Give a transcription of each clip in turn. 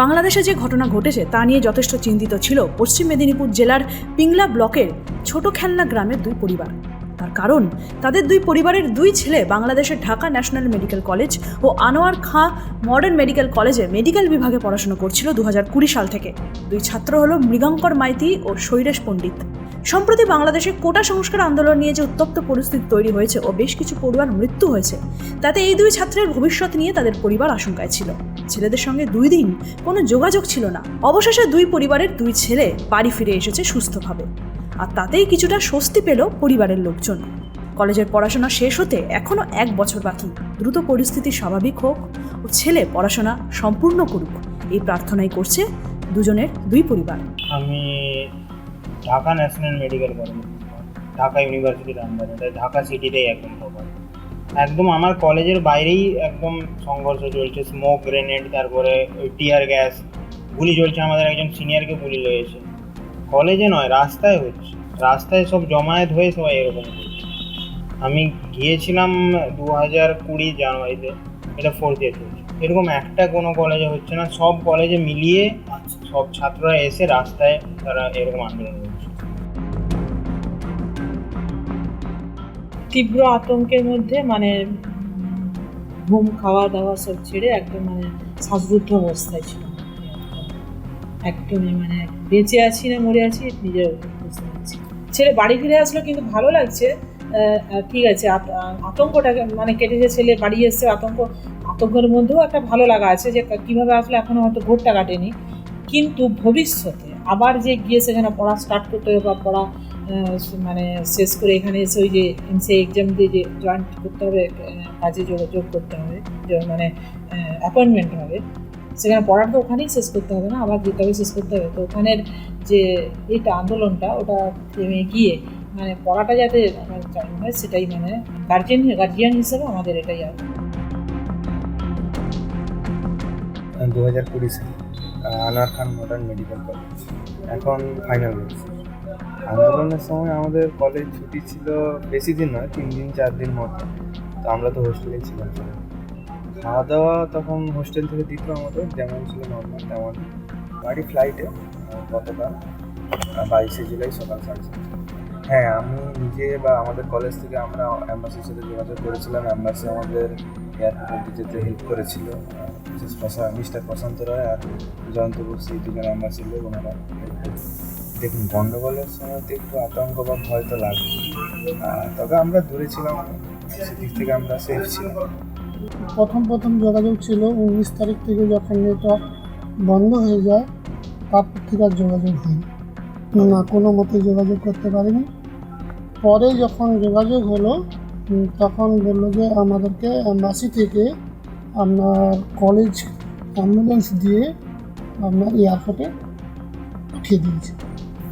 বাংলাদেশে যে ঘটনা ঘটেছে তা নিয়ে যথেষ্ট চিন্তিত ছিল পশ্চিম মেদিনীপুর জেলার পিংলা ব্লকের ছোট খেলনা গ্রামের দুই পরিবার। তার কারণ, তাদের দুই পরিবারের দুই ছেলে বাংলাদেশের ঢাকা ন্যাশনাল মেডিকেল কলেজ ও আনোয়ার খাঁ মডার্ন মেডিকেল কলেজে মেডিকেল বিভাগে পড়াশোনা করছিল দু কুড়ি সাল থেকে। দুই ছাত্র হল মৃগাঙ্কর মাইতি ও শৈরেশ পণ্ডিত। সম্প্রতি বাংলাদেশে কোটা সংস্কার আন্দোলন নিয়ে যে উত্তপ্ত পরিস্থিতি তৈরি হয়েছে ও বেশ কিছু পড়ুয়ার মৃত্যু হয়েছে, তাতে এই দুই ছাত্রের ভবিষ্যৎ নিয়ে তাদের পরিবার আশঙ্কায় ছিল। ছেলেদের সঙ্গে দুই দিন কোনো যোগাযোগ ছিল না। অবশেষে দুই পরিবারের দুই ছেলে বাড়ি ফিরে এসেছে সুস্থভাবে। আর তাতেই কিছুটা স্বস্তি পেল পরিবারের লোকজন। কলেজের পড়াশোনা শেষ হতে এখনও এক বছর বাকি। দ্রুত পরিস্থিতি স্বাভাবিক হোক ও ছেলে পড়াশোনা সম্পূর্ণ করুক, এই প্রার্থনাই করছে দুজনের দুই পরিবার। আমি Dhaka national medical college, Dhaka ইউনিভার্সিটির আন্ডারে ঢাকা সিটিতেই খবর একদম আমার কলেজের বাইরেই একদম সংঘর্ষ চলছে স্মোক গ্রেনেড তারপরে টিয়ার গ্যাস গুলি চলছে, আমাদের একজন সিনিয়রকে গুলি লেগেছে। কলেজে নয়, রাস্তায় হচ্ছে। রাস্তায় সব জমায়েত হয়ে সবাই এরকম করছে। আমি গিয়েছিলাম দু হাজার কুড়ি জানুয়ারিতে, এটা ফোর্থ ইয়ার চলছে। এরকম একটা কোনো কলেজে হচ্ছে না, সব কলেজে মিলিয়ে সব ছাত্ররা এসে রাস্তায় তারা এরকম আন্দোলন করছে। তীব্র আতঙ্কের মধ্যে মানে ঘুম খাওয়া দাওয়া সব ছেড়ে একদম মানে শ্বাসরুদ্ধ অবস্থায় ছিল। একদমই মানে বেঁচে আছি না, মরে আছি, নিজের ছেলে বাড়ি ফিরে আসলো কিন্তু ভালো লাগছে। ঠিক আছে আতঙ্কটাকে মানে কেটেছে ছেলে বাড়ি এসছে, আতঙ্ক, আতঙ্কের মধ্যেও একটা ভালো লাগা আছে যে কীভাবে আসলে এখনও হয়তো ভোটটা কাটেনি। কিন্তু ভবিষ্যতে আবার যে গিয়ে সেখানে পড়া স্টার্ট করতে হবে বা পড়া মানে শেষ করে এখানে এসে ওই যে এমসি এক্সাম দিয়ে যে জয়েন্ট করতে হবে কাজে যোগাযোগ করতে হবে মানে অ্যাপয়েন্টমেন্ট হবে। সেখানে পড়াটা তো ওখানেই শেষ করতে হবে না, আবার যেতে হবে, শেষ করতে হবে। তো ওখানের যে এইটা আন্দোলনটা, ওটা থেমে গিয়ে মানে পড়াটা যাতে আমার চালু হয়, সেটাই মানে গার্জিয়ান গার্জিয়ান হিসেবে আমাদের এটাই আর। দু হাজার কুড়ি সালে Anwar Khan modern medical college এখন ফাইনাল হয়েছে আন্দোলনের সময় আমাদের কলেজ ছুটি ছিল বেশি দিন নয়, তিন দিন, চার দিন মতো। তো আমরা তো হোস্টেলেই ছিলাম। খাওয়া দাওয়া তখন হোস্টেল থেকে দিত আমাদের, যেমন ছিল নর্মাল তেমন। বাড়ি ফ্লাইটে গতকাল বাইশে জুলাই সকাল সাড়ে হ্যাঁ আমি নিজে বা আমাদের কলেজ থেকে আমরা অ্যাম্বাসির সাথে যোগাযোগ করেছিলাম। অ্যাম্বাসি আমাদের এয়ারপোর্টে যেতে হেল্প করেছিল। মিস্টার প্রশান্ত রায় আর জয়ন্ত বসু এই দুজন অ্যাম্বাসি লোক ওনারা help করেছে। দেখুন গন্ডগোলের সময় তো একটু আতঙ্ক বা ভয় তো আহ, তবে আমরা দূরে ছিলাম সেদিক থেকে আমরা সেফ ছিলাম। প্রথম প্রথম যোগাযোগ ছিল উনিশ তারিখ থেকে যখন নেটওয়ার্ক বন্ধ হয়ে যায় তারপর থেকে আর যোগাযোগ হয়নি। না কোনো মতে যোগাযোগ করতে পারিনি। পরে যখন যোগাযোগ হলো তখন বলল যে আমাদেরকে অ্যাম্বাসি থেকে আপনার কলেজ অ্যাম্বুলেন্স দিয়ে আপনার এয়ারপোর্টে পাঠিয়ে দিয়েছে।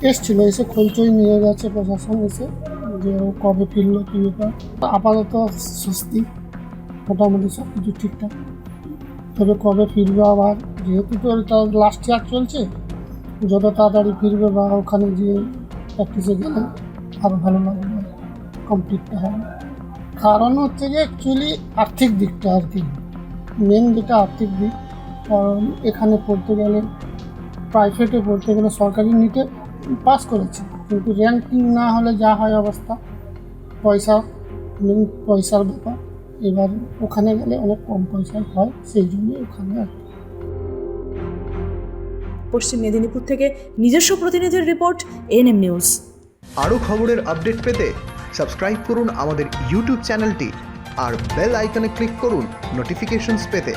এসছিল, এসে খোলচই নিয়ে গেছে প্রশাসন এসে, যে ও কবে ফিরলো, কী ব্যাপার। আপাতত স্বস্তি, মোটামুটি সব কিছু ঠিকঠাক। তবে কবে ফিরবে আবার, যেহেতু তো এটা লাস্ট ইয়ার চলছে, যত তাড়াতাড়ি ফিরবে বা ওখানে গিয়ে প্র্যাকটিসে গেলে আরও ভালো লাগবে কমপ্লিটটা হবে। কারণ হচ্ছে যে অ্যাকচুয়ালি আর্থিক দিকটা আর কি মেন যেটা আর্থিক দিক, কারণ এখানে পড়তে গেলে প্রাইভেটে পড়তে গেলে সরকারি নিটে পাস করেছে। কিন্তু র্যাঙ্কিং না হলে যা হয় অবস্থা। পয়সা পয়সার ব্যাপার। এবার ওখানে গেলে অনেক কম পয়সায় হয় সেই জন্যই ওখানে আর কি। পশ্চিম মেদিনীপুর থেকে নিজস্ব প্রতিনিধির রিপোর্ট এনএম নিউজ। আরও খবরের আপডেট পেতে সাবস্ক্রাইব করুন আমাদের ইউটিউব চ্যানেলটি আর বেল আইকনে ক্লিক করুন নোটিফিকেশনস পেতে।